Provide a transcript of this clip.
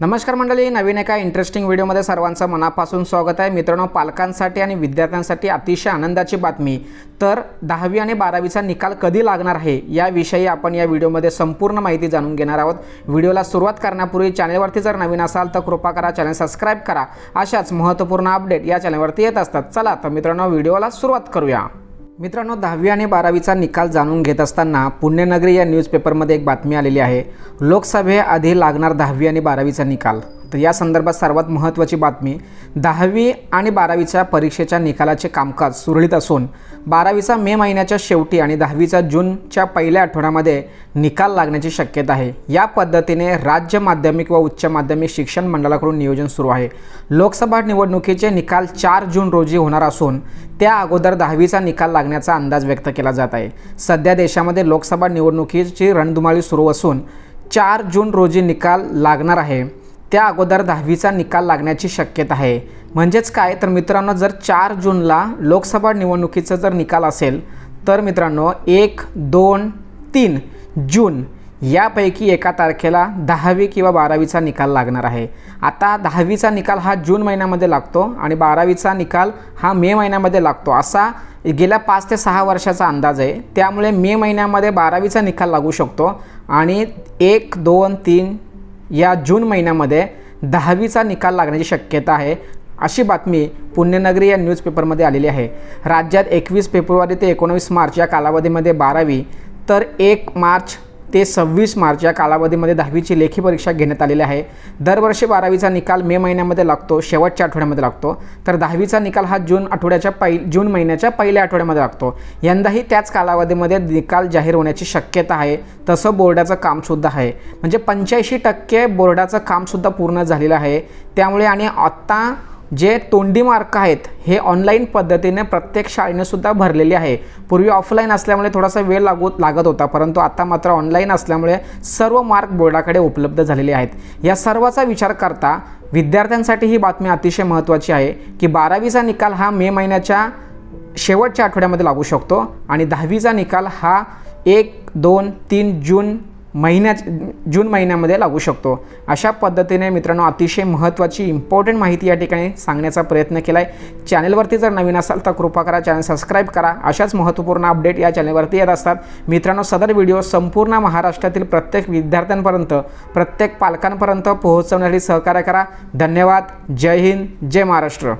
नमस्कार मंडळी नवीन एका इंटरेस्टिंग व्हिडिओमध्ये सर्वांचं मनापासून स्वागत आहे. मित्रांनो पालकांसाठी आणि विद्यार्थ्यांसाठी अतिशय आनंदाची बातमी. तर दहावी आणि बारावीचा निकाल कधी लागणार आहे याविषयी आपण या व्हिडिओमध्ये संपूर्ण माहिती जाणून घेणार आहोत. व्हिडिओला सुरुवात करण्यापूर्वी चॅनलवरती जर नवीन असाल तर कृपा करा चॅनल सबस्क्राईब करा. अशाच महत्त्वपूर्ण अपडेट या चॅनलवरती येत असतात. चला तर मित्रांनो व्हिडिओला सुरुवात करूया. मित्रांनो दहावी आणि बारावीचा निकाल जाणून घेत असताना पुण्यनगरी या न्यूजपेपरमध्ये एक बातमी आलेली आहे. लोकसभेआधी लागणार दहावी आणि बारावीचा निकाल. तर या संदर्भात सर्वात महत्त्वाची बातमी दहावी आणि बारावीच्या परीक्षेच्या निकालाचे कामकाज सुरळीत असून बारावीचा मे महिन्याच्या शेवटी आणि दहावीचा जूनच्या पहिल्या आठवड्यामध्ये निकाल लागण्याची शक्यता आहे. या पद्धतीने राज्य माध्यमिक व उच्च माध्यमिक शिक्षण मंडळाकडून नियोजन सुरू आहे. लोकसभा निवडणुकीचे निकाल चार जून रोजी होणार असून त्या अगोदर दहावीचा निकाल लागण्याचा अंदाज व्यक्त केला जात आहे. सध्या देशामध्ये लोकसभा निवडणुकीची रणधुमाळी सुरू असून चार जून रोजी निकाल लागणार आहे. त्या अगोदर दहावीचा निकाल लागण्याची शक्यता आहे. म्हणजेच काय? तर मित्रांनो जर चार जूनला लोकसभा निवडणुकीचा जर निकाल असेल तर मित्रांनो एक दोन तीन जून यापैकी एका तारखेला दहावी किंवा बारावीचा निकाल लागणार आहे. आता दहावीचा निकाल हा जून महिन्यामध्ये लागतो आणि बारावीचा निकाल हा मे महिन्यामध्ये लागतो. असा गेल्या पाच ते सहा वर्षाचा अंदाज आहे. त्यामुळे मे महिन्यामध्ये बारावीचा निकाल लागू शकतो आणि एक दोन तीन या जून महिन्यामध्ये दहावीचा निकाल लागण्याची शक्यता आहे अशी बातमी पुण्यनगरी या न्यूजपेपरमध्ये आलेली आहे. राज्यात एकवीस फेब्रुवारी ते एकोणवीस मार्च या कालावधीमध्ये बारावी तर एक मार्च ते सव्वीस मार्च या कालावधीमध्ये दहावीची लेखी परीक्षा घेण्यात आलेली आहे. दरवर्षी बारावीचा निकाल मे महिन्यामध्ये लागतो शेवटच्या आठवड्यामध्ये लागतो. तर दहावीचा निकाल हा जून आठवड्याच्या पहि जून महिन्याच्या पहिल्या आठवड्यामध्ये लागतो. यंदाही त्याच कालावधीमध्ये निकाल जाहीर होण्याची शक्यता आहे. तसं बोर्डाचं कामसुद्धा आहे. म्हणजे पंच्याऐंशी टक्के बोर्डाचं कामसुद्धा पूर्ण झालेलं आहे. त्यामुळे आणि आत्ता जे तोंडी मार्क आहेत हे ऑनलाईन पद्धतीने प्रत्येक शाळेने सुद्धा भरलेले आहे. पूर्वी ऑफलाईन असल्यामुळे थोडासा वेळ लागू लागत होता परंतु आता मात्र ऑनलाईन असल्यामुळे सर्व मार्क बोर्डाकडे उपलब्ध झालेले आहेत. या सर्वाचा विचार करता विद्यार्थ्यांसाठी ही बातमी अतिशय महत्त्वाची आहे की बारावीचा निकाल हा मे महिन्याच्या शेवटच्या आठवड्यामध्ये लागू शकतो आणि दहावीचा निकाल हा एक दोन तीन जून महिन्या जून महिन्यामध्ये लागू शकतो. अशा पद्धतीने मित्रांनो अतिशय महत्त्वाची इम्पॉर्टंट माहिती या ठिकाणी सांगण्याचा प्रयत्न केला आहे चॅनलवरती जर नवीन असाल तर कृपा करा चॅनल सबस्क्राईब करा. अशाच महत्त्वपूर्ण अपडेट या चॅनलवरती येत असतात. मित्रांनो सदर व्हिडिओ संपूर्ण महाराष्ट्रातील प्रत्येक विद्यार्थ्यांपर्यंत प्रत्येक पालकांपर्यंत पोहोचवण्यासाठी सहकार्य करा. धन्यवाद. जय हिंद. जय महाराष्ट्र.